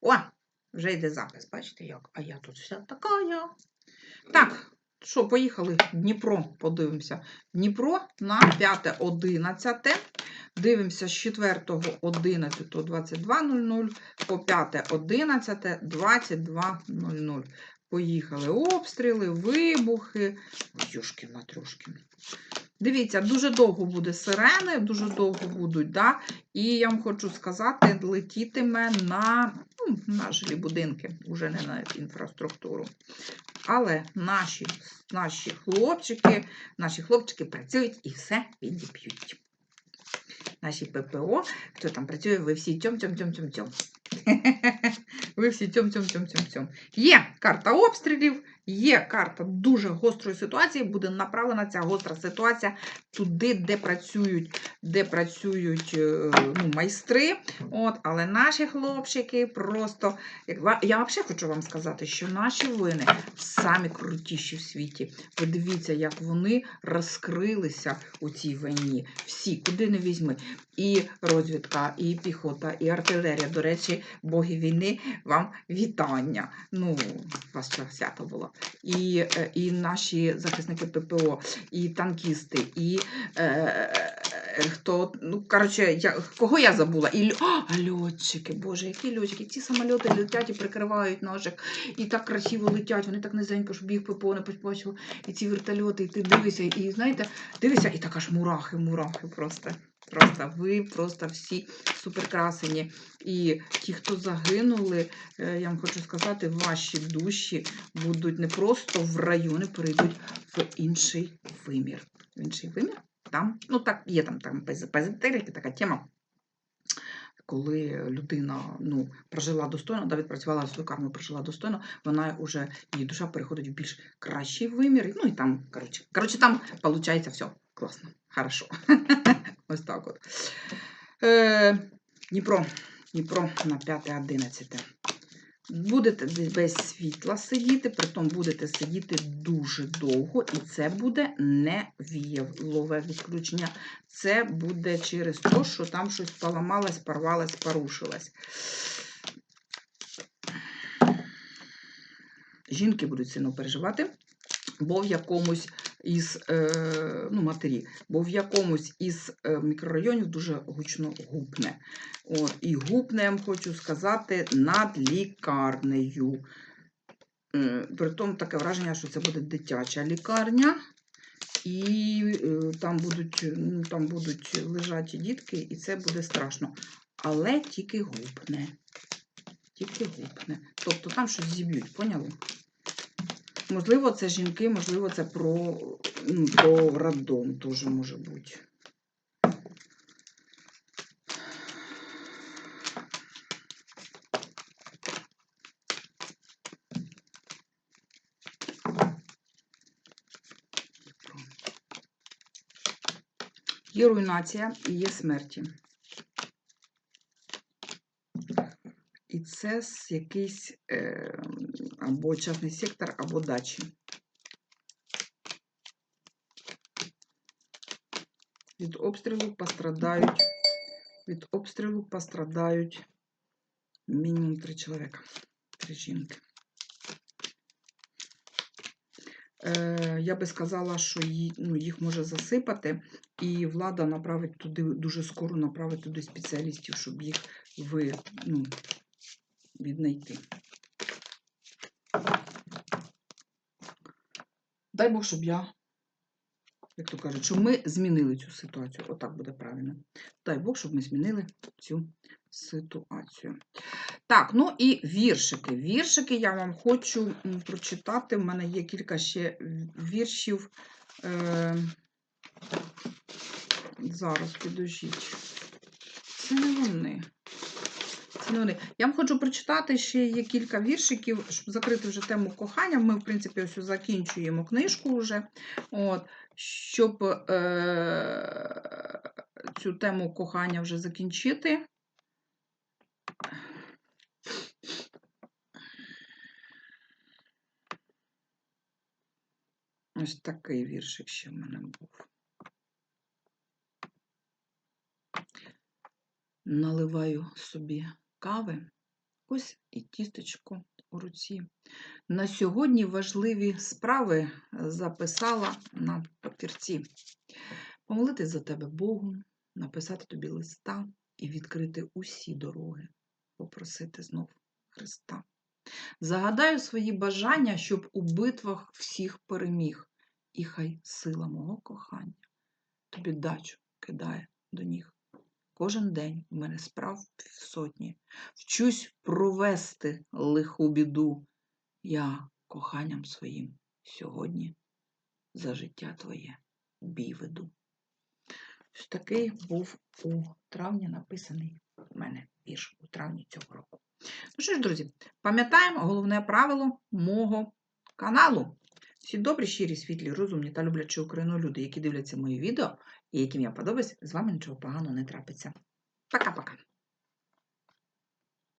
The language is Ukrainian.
О, вже йде запис, бачите як? А я тут вся така. Так, що, поїхали? Дніпро, подивимося. Дніпро на 5.11. Дивимося з 4.11 22.00 по 5.11 22.00. Поїхали обстріли, вибухи. Ой, Юшки матрюшки. Дивіться, дуже довго буде сирени, дуже довго будуть, да? і я вам хочу сказати, летітиме на, ну, на жилі будинки, вже не на інфраструктуру. Але наші, наші хлопчики, наші хлопчики працюють і все підіб'ють. Наші ППО, хто там працює, ви всі тьом-тьом-тьом-тьом-тьом. Ви всі тьом-тьом-тьом-тьом-тьом. Є карта обстрілів, є карта дуже гострої ситуації, буде направлена ця гостра ситуація туди, де працюють, де працюють е, ну, майстри. От, але наші хлопчики просто. Я взагалі хочу вам сказати, що наші воїни самі крутіші в світі. Подивіться, як вони розкрилися у цій війні. Всі, куди не візьми. І розвідка, і піхота, і артилерія. До речі, боги війни, вам вітання. Ну, у вас свято було. І, е, і наші захисники ППО, і танкісти, і е, хто, ну, коротше, я, кого я забула? І а, льотчики, боже, які льотчики. Ці самольоти летять і прикривають наших, і так красиво летять, вони так низенько, щоб їх ППО не побачило. І ці вертольоти, і ти дивишся, і знаєте, дивишся, і так аж мурахи, мурахи просто. Просто ви просто всі суперкрасені. І ті, хто загинули, е, я вам хочу сказати, ваші душі будуть не просто в раю, перейдуть в інший вимір. В інший вимір там, ну так, є там, там позитерики, така тема. Коли людина ну, прожила достойно, да, відпрацювала свою карму, прожила достойно, вона вже її душа переходить в більш кращий вимір. Ну і там, коротше, коротше там виходить все класно, хорошо. Ось так от. Е, Дніпро. Дніпро на 5-11. Будете без світла сидіти, притом будете сидіти дуже довго, і це буде не віялове відключення. Це буде через те, що там щось поламалось, порвалось, порушилось. Жінки будуть сильно переживати, бо в якомусь із е, ну, матері, бо в якомусь із е, мікрорайонів дуже гучно гупне. От, і гупне, я вам хочу сказати, над лікарнею. Притом таке враження, що це буде дитяча лікарня, і е, там будуть, ну, там будуть лежати дітки, і це буде страшно. Але тільки гупне. Тільки гупне. Тобто там щось зіб'ють, поняли? Можливо, це жінки, можливо, це про, ну, про роддом теж може бути. Є руйнація і є смерті. І це якийсь е, або частний сектор, або дачі. Від обстрілу пострадають, від обстрілу пострадають мінімум три чоловіка, три жінки. Е, я би сказала, що ї- ну, їх може засипати, і влада направить туди, дуже скоро направить туди спеціалістів, щоб їх ви, ну, віднайти. Дай Бог, щоб я, як то кажуть, щоб ми змінили цю ситуацію. Отак буде правильно. Дай Бог, щоб ми змінили цю ситуацію. Так, ну і віршики. Віршики я вам хочу прочитати. У мене є кілька ще віршів. Е, зараз підожіть. Це не вони. Це. Я вам хочу прочитати ще є кілька віршиків, щоб закрити вже тему кохання. Ми, в принципі, ось закінчуємо книжку вже. От, щоб е- цю тему кохання вже закінчити. Ось такий віршик ще в мене був. наливаю собі кави. Ось і тістечко у руці. На сьогодні важливі справи записала на папірці. Помолитись за тебе Богу, написати тобі листа і відкрити усі дороги, попросити знов Христа. Загадаю свої бажання, щоб у битвах всіх переміг, і хай сила мого кохання тобі дачу кидає до ніг. Кожен день в мене справ сотні. Вчусь провести лиху біду. Я коханням своїм сьогодні за життя твоє бій веду. Ось такий був у травні написаний в мене вірш у травні цього року. Ну що ж, друзі, пам'ятаємо головне правило мого каналу. Всі добрі, щирі, світлі, розумні та люблячі Україну люди, які дивляться мої відео і яким я подобаюсь, з вами нічого поганого не трапиться. Пока-пока.